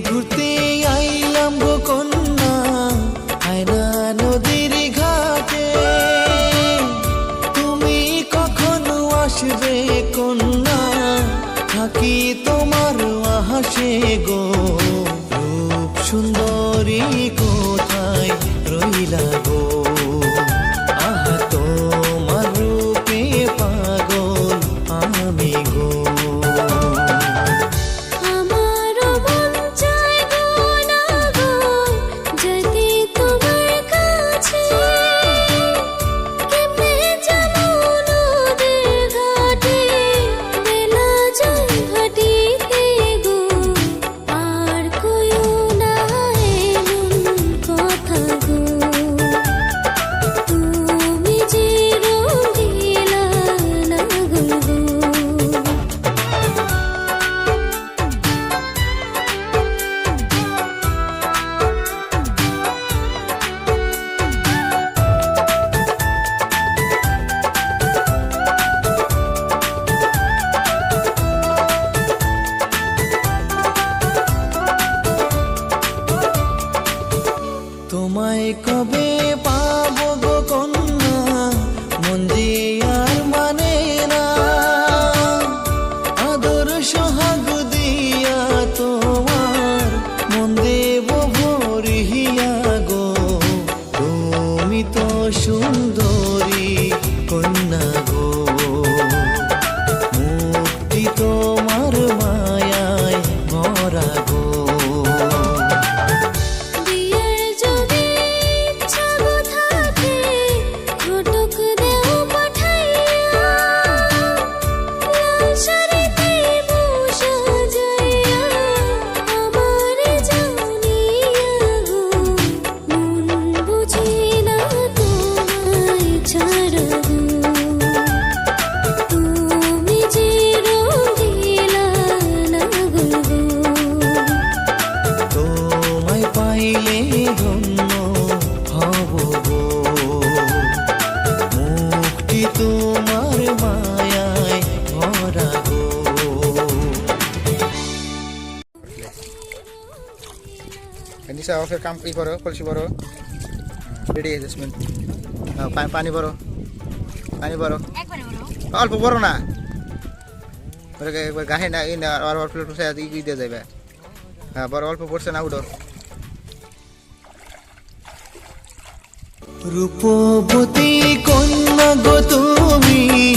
ঘুরতে আইলাম গো কন্যা। আয়না নদীর ঘাটে। তুমি কখনো আসবে কন্যা? থাকি তোমার আহাসে গো। রূপ সুন্দরী কোথায় ভরিয়া গো তুমি তো সুন্দরী। পাইলে ধন্য হব মুক্তি তোমার মায়ায় ভরা গো। নিশা অফের কাম ই করো কলসি করো রেডি জেসমিন পানি বড় পানি বড় অল্প বড় না। গাহে না এই না আর অল্প দিয়ে যাবে হ্যাঁ বড় অল্প পড়ছে না উঠো। রূপবতী কন্যা গো তুমি?